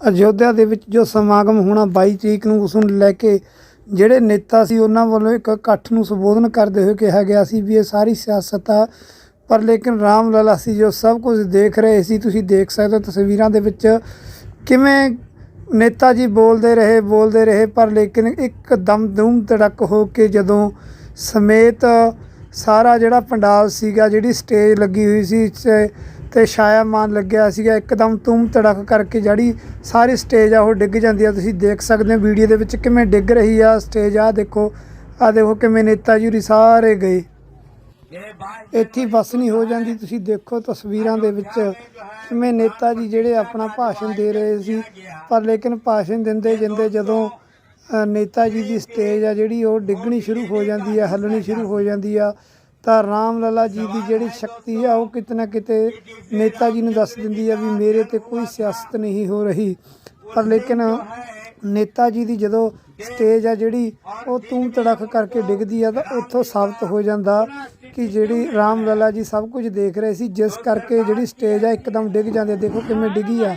ਅਯੋਧਿਆ ਦੇ ਵਿੱਚ ਜੋ ਸਮਾਗਮ ਹੋਣਾ 22 ਤਰੀਕ ਨੂੰ, ਉਸ ਨੂੰ ਲੈ ਕੇ ਜਿਹੜੇ ਨੇਤਾ ਸੀ, ਉਹਨਾਂ ਵੱਲੋਂ ਇੱਕ ਇਕੱਠ ਨੂੰ ਸੰਬੋਧਨ ਕਰਦੇ ਹੋਏ ਕਿਹਾ ਗਿਆ ਸੀ ਵੀ ਇਹ ਸਾਰੀ ਸਿਆਸਤ ਆ। ਪਰ ਲੇਕਿਨ ਰਾਮ ਲਲਾ ਸੀ, ਜੋ ਸਭ ਕੁਝ ਦੇਖ ਰਹੇ ਸੀ, ਤੁਸੀਂ ਦੇਖ ਸਕਦੇ ਹੋ ਤਸਵੀਰਾਂ ਦੇ ਵਿੱਚ ਕਿਵੇਂ ਨੇਤਾ ਜੀ ਬੋਲਦੇ ਰਹੇ ਬੋਲਦੇ ਰਹੇ, ਪਰ ਲੇਕਿਨ ਇੱਕ ਦਮ ਦੂਮ ਧੜਕ ਹੋ ਕੇ ਜਦੋਂ ਸਮੇਤ ਸਾਰਾ ਜਿਹੜਾ ਪੰਡਾਲ ਸੀਗਾ, ਜਿਹੜੀ ਸਟੇਜ ਲੱਗੀ ਹੋਈ ਸੀ ਚ- ਛਾਇਆ ਛਾਇਆਮਾਨ ਲੱਗਿਆ ਸੀਗਾ, ਇੱਕਦਮ ਧੂਮ ਧੜਕ ਕਰਕੇ ਜਿਹੜੀ ਸਾਰੀ ਸਟੇਜ ਆ ਉਹ ਡਿੱਗ ਜਾਂਦੀ ਆ। ਤੁਸੀਂ ਦੇਖ ਸਕਦੇ ਹੋ ਵੀਡੀਓ ਦੇ ਵਿੱਚ ਕਿਵੇਂ ਡਿੱਗ ਰਹੀ ਆ ਸਟੇਜ ਆ ਦੇਖੋ ਆ ਦੇਖੋ ਕਿਵੇਂ ਨੇਤਾ ਜੀ ਹੋਰੀ ਸਾਰੇ ਗਏ। ਇੱਥੇ ਹੀ ਬਸ ਨਹੀਂ ਹੋ ਜਾਂਦੀ। ਤੁਸੀਂ ਦੇਖੋ ਤਸਵੀਰਾਂ ਦੇ ਵਿੱਚ ਕਿਵੇਂ ਨੇਤਾ ਜੀ ਜਿਹੜੇ ਆਪਣਾ ਭਾਸ਼ਣ ਦੇ ਰਹੇ ਸੀ, ਪਰ ਲੇਕਿਨ ਭਾਸ਼ਣ ਦਿੰਦੇ ਜਿੰਦੇ ਜਦੋਂ ਨੇਤਾ ਜੀ ਦੀ ਸਟੇਜ ਆ ਜਿਹੜੀ ਉਹ ਡਿੱਗਣੀ ਸ਼ੁਰੂ ਹੋ ਜਾਂਦੀ ਆ, ਹੱਲਣੀ ਸ਼ੁਰੂ ਹੋ ਜਾਂਦੀ ਆ। ਤਾਂ ਰਾਮ ਲਲਾ ਜੀ ਦੀ ਜਿਹੜੀ ਸ਼ਕਤੀ ਆ, ਉਹ ਕਿਤੇ ਨਾ ਕਿਤੇ ਨੇਤਾ ਜੀ ਨੂੰ ਦੱਸ ਦਿੰਦੀ ਆ ਵੀ ਮੇਰੇ ਤੇ ਕੋਈ ਸਿਆਸਤ ਨਹੀਂ ਹੋ ਰਹੀ। ਪਰ ਲੇਕਿਨ ਨੇਤਾ ਜੀ ਦੀ ਜਦੋਂ ਸਟੇਜ ਆ ਜਿਹੜੀ, ਉਹ ਤੂੰ ਤੜਕ ਕਰਕੇ ਡਿੱਗਦੀ ਆ ਤਾਂ ਉੱਥੋਂ ਸਾਬਤ ਹੋ ਜਾਂਦਾ ਕਿ ਜਿਹੜੀ ਰਾਮ ਲਲਾ ਜੀ ਸਭ ਕੁਝ ਦੇਖ ਰਹੇ ਸੀ, ਜਿਸ ਕਰਕੇ ਜਿਹੜੀ ਸਟੇਜ ਆ, ਇੱਕਦਮ ਡਿੱਗ ਜਾਂਦੀ ਆ। ਦੇਖੋ ਕਿਵੇਂ ਡਿੱਗੀ ਆ।